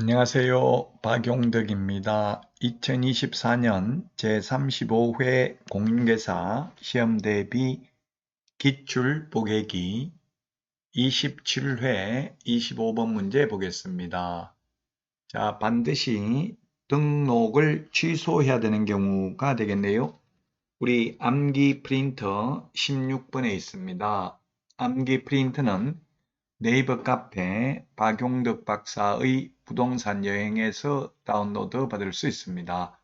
안녕하세요. 박용덕입니다. 2024년 제35회 공인계사 시험 대비 기출 보객기 27회 25번 문제 보겠습니다. 자, 반드시 등록을 취소해야 되는 경우가 되겠네요. 우리 암기 프린터 16번에 있습니다. 암기 프린터는 네이버 카페 박용덕 박사의 부동산 여행에서 다운로드 받을 수 있습니다.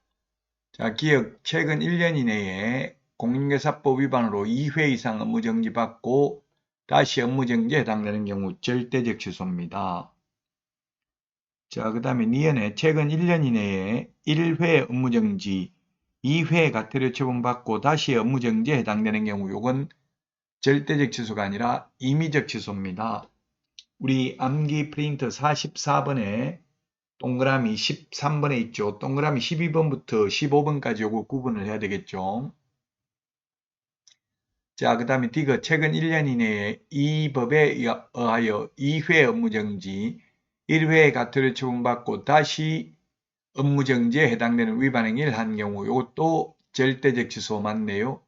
자, 기억 최근 1년 이내에 공인중개사법 위반으로 2회 이상 업무정지 받고 다시 업무정지에 해당되는 경우 절대적 취소입니다. 자, 그 다음에 니은에 최근 1년 이내에 1회 업무정지, 2회 가태료 처분받고 다시 업무정지에 해당되는 경우 요건 절대적 취소가 아니라 임의적 취소입니다. 우리 암기 프린터 44번에 동그라미 13번에 있죠. 동그라미 12번부터 15번까지 요거 구분을 해야 되겠죠. 자, 그 다음에 디그 최근 1년 이내에 이 법에 의하여 2회 업무정지, 1회 가태료 처분받고 다시 업무정지에 해당되는 위반 행위를 한 경우 이것도 절대적 취소 맞네요.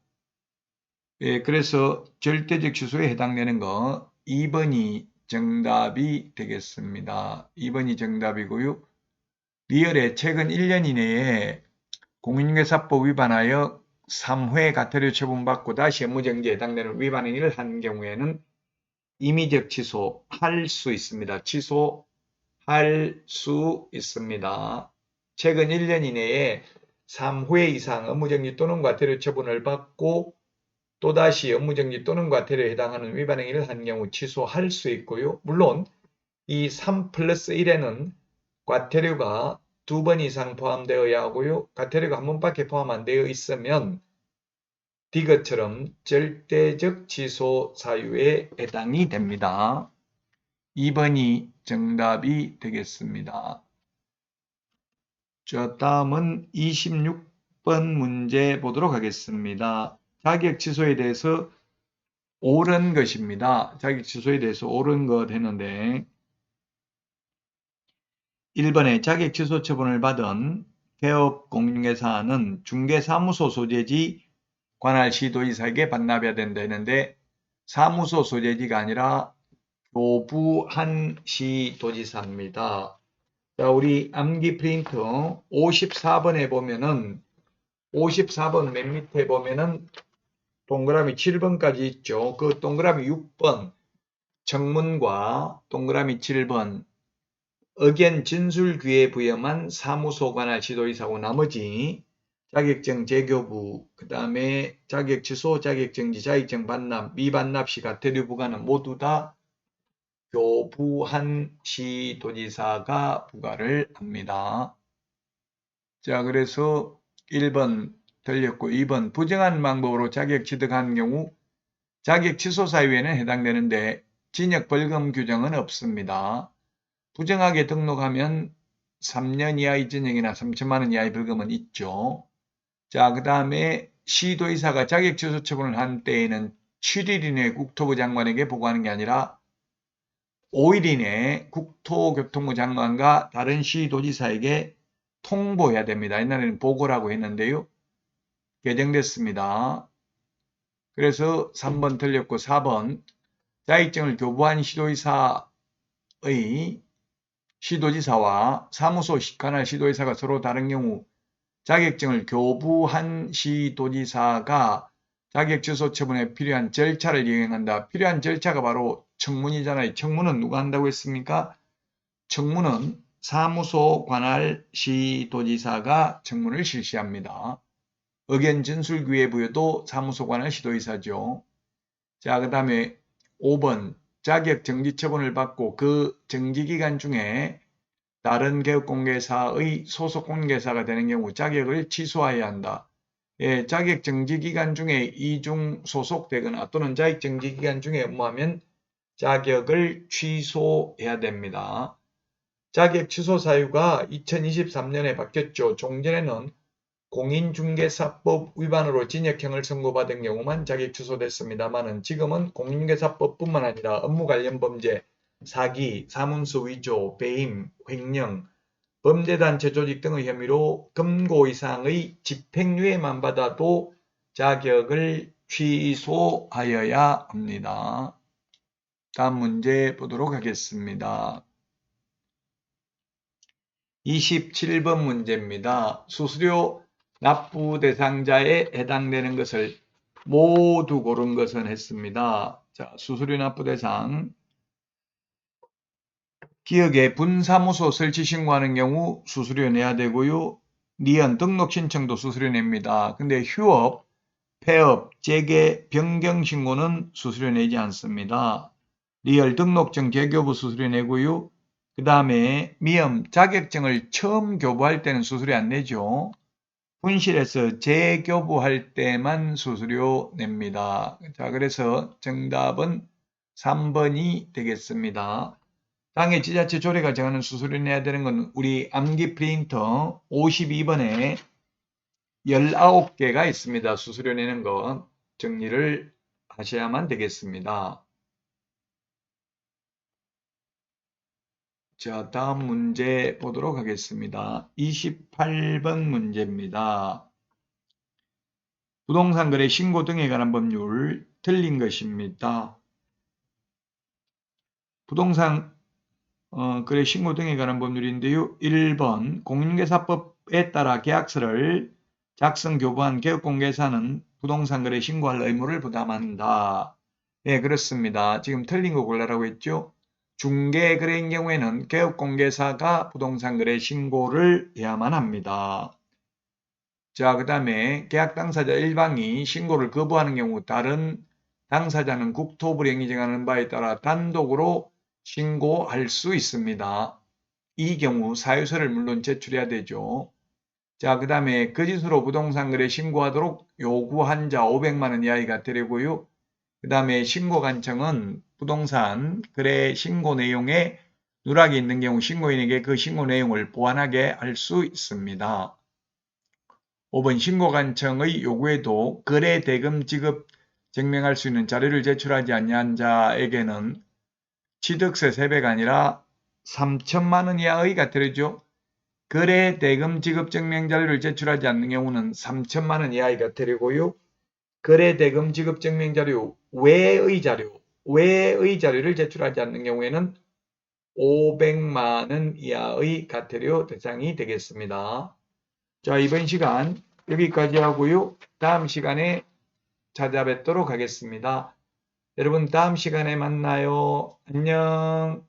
예, 그래서 절대적 취소에 해당되는 거 2번이 정답이 되겠습니다. 2번이 정답이고요. 리얼에 최근 1년 이내에 공인중개사법 위반하여 3회 가태료 처분받고 다시 업무정지에 해당되는 위반 행위를 한 경우에는 임의적 취소할 수 있습니다. 취소할 수 있습니다. 최근 1년 이내에 3회 이상 업무정지 또는 과태료 처분을 받고 또다시 업무정지 또는 과태료에 해당하는 위반 행위를 한 경우 취소할 수 있고요. 물론 이 3 플러스 1에는 과태료가 두 번 이상 포함되어야 하고요. 과태료가 한 번밖에 포함 안 되어 있으면 디귿처럼 절대적 취소 사유에 해당이 됩니다. 2번이 정답이 되겠습니다. 자, 다음은 26번 문제 보도록 하겠습니다. 자격 취소에 대해서 옳은 것입니다. 자격 취소에 대해서 옳은 것 했는데 1번에 자격 취소 처분을 받은 개업 공인중개사는 중개사무소 소재지 관할 시도지사에게 반납해야 된다 했는데 사무소 소재지가 아니라 교부한 시도지사입니다. 자, 우리 암기 프린터 54번에 보면은 54번 맨 밑에 보면은 동그라미 7번까지 있죠. 그 동그라미 6번 정문과 동그라미 7번 의견 진술규에 부여만 사무소 관할 지도이사고 나머지 자격증 재교부, 그 다음에 자격 취소, 자격정지, 자격증 반납, 미반납 시 가태료 부과는 모두 다 교부한 시도지사가 부과를 합니다. 자, 그래서 1번 틀렸고 2번 부정한 방법으로 자격 취득한 경우 자격 취소 사유에는 해당되는데 진역 벌금 규정은 없습니다. 부정하게 등록하면 3년 이하의 진역이나 3천만 원 이하의 벌금은 있죠. 자, 그 다음에 시도의사가 자격 취소 처분을 한 때에는 7일 이내 국토부 장관에게 보고하는 게 아니라 5일 이내 국토교통부 장관과 다른 시도지사에게 통보해야 됩니다. 옛날에는 보고라고 했는데요. 개정됐습니다. 그래서 3번 틀렸고 4번 자격증을 교부한 시도지사의 시도지사와 사무소 관할 시도지사가 서로 다른 경우 자격증을 교부한 시도지사가 자격 취소 처분에 필요한 절차를 이행한다. 필요한 절차가 바로 청문이잖아요. 청문은 누가 한다고 했습니까? 청문은 사무소 관할 시도지사가 청문을 실시합니다. 의견 진술규에 부여도 사무소관할 시도이사죠. 자, 그 다음에 5번 자격 정지 처분을 받고 그 정지 기간 중에 다른 개업공개사의 소속 공개사가 되는 경우 자격을 취소해야 한다. 예, 자격 정지 기간 중에 이중 소속되거나 또는 자격 정지 기간 중에 업무하면 자격을 취소해야 됩니다. 자격 취소 사유가 2023년에 바뀌었죠. 종전에는 공인중개사법 위반으로 징역형을 선고받은 경우만 자격 취소됐습니다만은 지금은 공인중개사법뿐만 아니라 업무 관련 범죄, 사기, 사문서 위조, 배임, 횡령, 범죄단체 조직 등의 혐의로 금고 이상의 집행유예만 받아도 자격을 취소하여야 합니다. 다음 문제 보도록 하겠습니다. 27번 문제입니다. 수수료 납부 대상자에 해당되는 것을 모두 고른 것은 했습니다. 자, 수수료 납부 대상. 기업에 분사무소 설치 신고하는 경우 수수료 내야 되고요. 니은 등록 신청도 수수료 냅니다. 근데 휴업, 폐업, 재개, 변경 신고는 수수료 내지 않습니다. 리얼 등록증 재교부 수수료 내고요. 그 다음에 미음 자격증을 처음 교부할 때는 수수료 안 내죠. 분실해서 재교부할 때만 수수료 냅니다. 자, 그래서 정답은 3번이 되겠습니다. 당해 지자체 조례가 정하는 수수료 내야 되는 건 우리 암기 프린터 52번에 19개가 있습니다. 수수료 내는 거 정리를 하셔야만 되겠습니다. 자, 다음 문제 보도록 하겠습니다. 28번 문제입니다. 부동산 거래 신고 등에 관한 법률 틀린 것입니다. 부동산 어, 거래 신고 등에 관한 법률인데요. 1번 공인중개사법에 따라 계약서를 작성 교부한 개업공개사는 부동산 거래 신고할 의무를 부담한다. 네, 그렇습니다. 지금 틀린 거 골라라고 했죠. 중개 거래인 경우에는 개업공개사가 부동산 거래 신고를 해야만 합니다. 자, 그 다음에 계약 당사자 일방이 신고를 거부하는 경우 다른 당사자는 국토부령이 정하는 바에 따라 단독으로 신고할 수 있습니다. 이 경우 사유서를 물론 제출해야 되죠. 자, 그 다음에 거짓으로 부동산 거래 신고하도록 요구한 자 500만원 이하이가 되려고요. 그 다음에 신고 관청은 부동산 거래 신고 내용에 누락이 있는 경우 신고인에게 그 신고 내용을 보완하게 할 수 있습니다. 5번 신고 관청의 요구에도 거래 대금 지급 증명할 수 있는 자료를 제출하지 않는 자에게는 취득세 3배가 아니라 3천만 원 이하의 가태료죠. 거래 대금 지급 증명 자료를 제출하지 않는 경우는 3천만 원 이하의 가태료고요. 거래 대금 지급 증명 자료 외의 자료, 외의 자료를 제출하지 않는 경우에는 500만 원 이하의 가태료 대상이 되겠습니다. 자, 이번 시간 여기까지 하고요. 다음 시간에 찾아뵙도록 하겠습니다. 여러분 다음 시간에 만나요. 안녕.